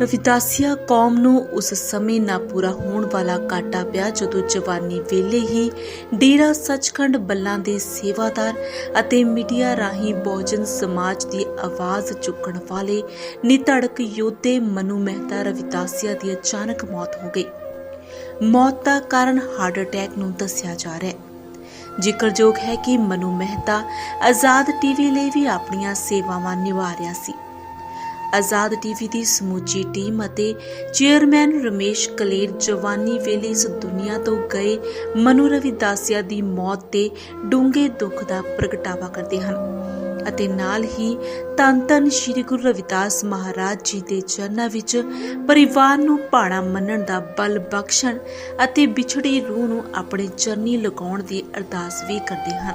ਰਵਿਦਾਸੀਆ ਕੌਮ ਨੂੰ ਉਸ ਸਮੇਂ ਨਾ ਪੂਰਾ ਹੋਣ ਵਾਲਾ ਕਾਟਾ ਪਿਆ ਜਦੋਂ ਜਵਾਨੀ ਵੇਲੇ ਹੀ ਡੇਰਾ ਸੱਚਖੰਡ ਬੱਲਾਂ ਦੇ ਸੇਵਾਦਾਰ ਅਤੇ ਮੀਡੀਆ ਰਾਹੀਂ ਬਹੁਜਨ ਸਮਾਜ ਦੀ ਆਵਾਜ਼ ਚੁੱਕਣ ਵਾਲੇ ਨਿਧੜਕ ਯੋਧੇ ਮਨੂ ਮਹਿਤਾ ਰਵਿਦਾਸੀਆ ਦੀ ਅਚਾਨਕ ਮੌਤ ਹੋ ਗਈ। ਮੌਤ ਦਾ ਕਾਰਨ ਹਾਰਟ ਅਟੈਕ ਨੂੰ ਦੱਸਿਆ ਜਾ ਰਿਹਾ ਹੈ। ਜ਼ਿਕਰਯੋਗ ਹੈ ਕਿ ਮਨੂ ਮਹਿਤਾ ਆਜ਼ਾਦ ਟੀਵੀ ਲਈ ਵੀ ਆਪਣੀਆਂ ਸੇਵਾਵਾਂ ਨਿਭਾ ਰਿਹਾ ਸੀ। ਆਜ਼ਾਦ ਟੀਵੀ ਦੀ ਸਮੁੱਚੀ ਟੀਮ ਅਤੇ ਚੇਅਰਮੈਨ ਰਮੇਸ਼ ਕਲੇਰ ਜਵਾਨੀ ਵੇਲੇ ਇਸ ਦੁਨੀਆ ਤੋਂ ਗਏ ਮਨੂ ਰਵਿਦਾਸੀਆ ਦੀ ਮੌਤ ਤੇ ਡੂੰਘੇ ਦੁੱਖ ਦਾ ਪ੍ਰਗਟਾਵਾ ਕਰਦੇ ਹਨ। ਅਤੇ ਨਾਲ ਹੀ ਧੰਨ ਧੰਨ ਸ੍ਰੀ ਗੁਰੂ ਰਵਿਦਾਸ ਮਹਾਰਾਜ ਜੀ ਦੇ ਚਰਨਾਂ ਵਿੱਚ ਪਰਿਵਾਰ ਨੂੰ ਭਾਣਾ ਮੰਨਣ ਦਾ ਬਲ ਬਖਸ਼ਣ ਅਤੇ ਵਿਛੜੀ ਰੂਹ ਨੂੰ ਆਪਣੇ ਚਰਨੀ ਲਗਾਉਣ ਦੀ ਅਰਦਾਸ ਵੀ ਕਰਦੇ ਹਨ।